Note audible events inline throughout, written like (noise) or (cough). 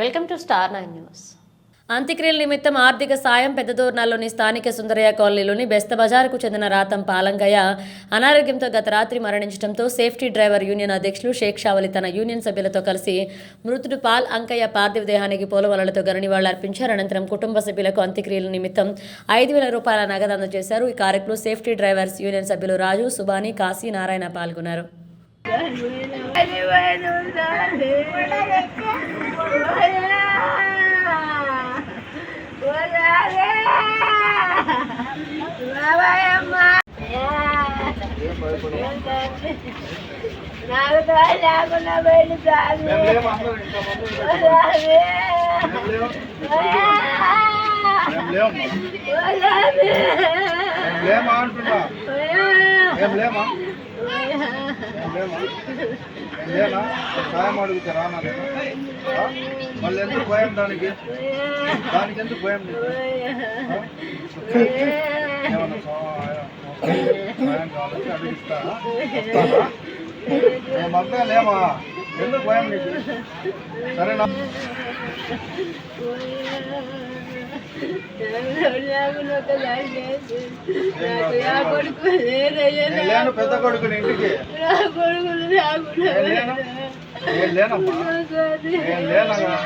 Welcome to star nine news. అంత్యక్రియల నిమిత్తం ఆర్థిక సాయం పెద్దదూర్నాల్లోని స్థానిక సుందరయ్య కాలనీలోని బెస్త బజార్కు చెందిన రాతం పాలంకయ్య అనారోగ్యంతో గత రాత్రి మరణించడంతో సేఫ్టీ డ్రైవర్ యూనియన్ అధ్యక్షులు షేక్ షావలి తన యూనియన్ సభ్యులతో కలిసి మృతుడు పాల్ అంకయ్య పార్థివ దేహానికి పూలవలలతో గరణివాళ్ళు అర్పించారు. అనంతరం కుటుంబ సభ్యులకు అంత్యక్రియల నిమిత్తం ఐదు వేల రూపాయల నగదు అందజేశారు. ఈ కార్యక్రమంలో సేఫ్టీ డ్రైవర్స్ యూనియన్ సభ్యులు రాజు సుబాని కాశీ నారాయణ పాల్గొన్నారు. నాకు తోడు లేకుండా వెళ్ళి సాగు లేమా అంటున్నా ఏం లేమా ఏం లేమా లేనా సాయం అడిగితే రానా నేను ఆ? మళ్ళీ ఎందుకు భయం దానికి దానికి ఎందుకు భయం నీకు ఆ? ఏమన్నా సహాయం సాయం కావాలంటే అడిగిస్తా వస్తానా మేము అర్థం లేమా ఎందుకు భయం నీకు సరేనా నేను లేను పెద్ద కొడుకుని ఇంటికి. నేను లేను నేను లేనమ్మా.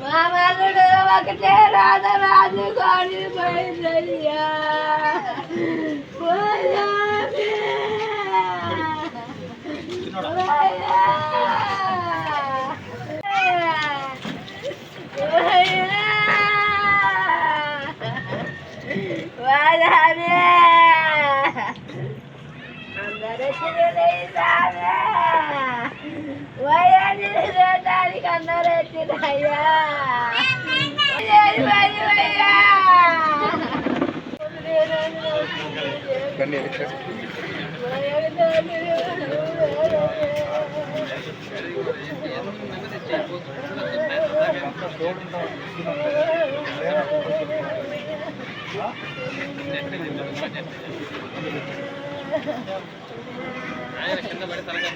మా మల్లుడు ఒకటే రాధ రాజు కాడి వాదామే అందరూ తిరుగుతామే వయాన్ని తిరగడానికి అందరూ వచ్చినాయ్యా చూడండి (laughs) కింద పడి తలగా